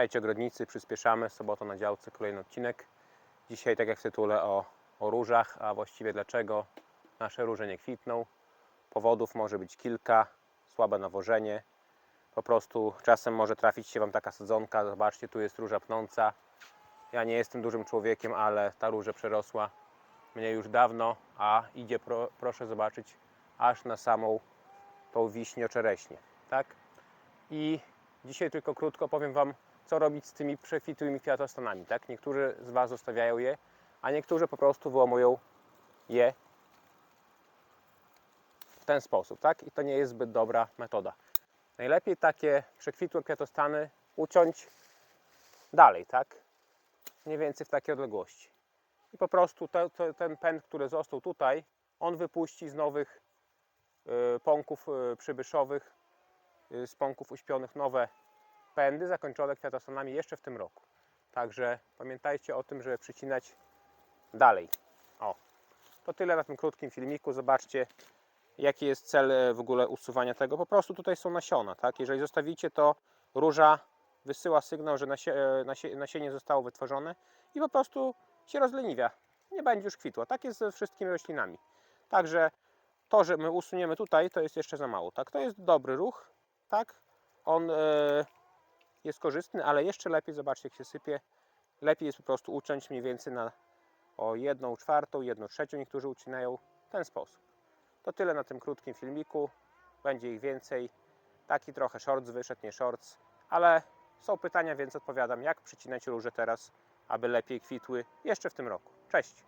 Witajcie ogrodnicy, przyspieszamy, sobota na działce, kolejny odcinek. Dzisiaj, tak jak w tytule, o, o różach, a właściwie dlaczego? Nasze róże nie kwitną. Powodów może być kilka, słabe nawożenie, po prostu czasem może trafić się Wam taka sadzonka, zobaczcie, tu jest róża pnąca. Ja nie jestem dużym człowiekiem, ale ta róża przerosła mnie już dawno, a idzie, pro, proszę zobaczyć, aż na samą tą wiśnię-czereśnię, tak? I dzisiaj tylko krótko powiem Wam, co robić z tymi przekwitłymi kwiatostanami, tak? Niektórzy z Was zostawiają je, a niektórzy po prostu wyłamują je w ten sposób, tak? I to nie jest zbyt dobra metoda. Najlepiej takie przekwitłe kwiatostany uciąć dalej, tak? Mniej więcej w takiej odległości. I po prostu te, te, ten pęd, który został tutaj, on wypuści z nowych y, pąków y, przybyszowych, y, z pąków uśpionych nowe pędy zakończone kwiatostanami jeszcze w tym roku. Także pamiętajcie o tym, żeby przycinać dalej. O, to tyle na tym krótkim filmiku. Zobaczcie, jaki jest cel e, w ogóle usuwania tego. Po prostu tutaj są nasiona, tak? Jeżeli zostawicie to, róża wysyła sygnał, że nasie, e, nasie, nasienie zostało wytworzone i po prostu się rozleniwia. Nie będzie już kwitła. Tak jest ze wszystkimi roślinami. Także to, że my usuniemy tutaj, to jest jeszcze za mało. Tak? To jest dobry ruch, tak? On e, jest korzystny, ale jeszcze lepiej, zobaczcie jak się sypie. Lepiej jest po prostu uciąć mniej więcej na o jedną czwartą, jedną trzecią. Niektórzy ucinają w ten sposób. To tyle na tym krótkim filmiku. Będzie ich więcej. Taki trochę shorts wyszedł, nie shorts, ale są pytania, więc odpowiadam, jak przycinać róże teraz, aby lepiej kwitły jeszcze w tym roku. Cześć!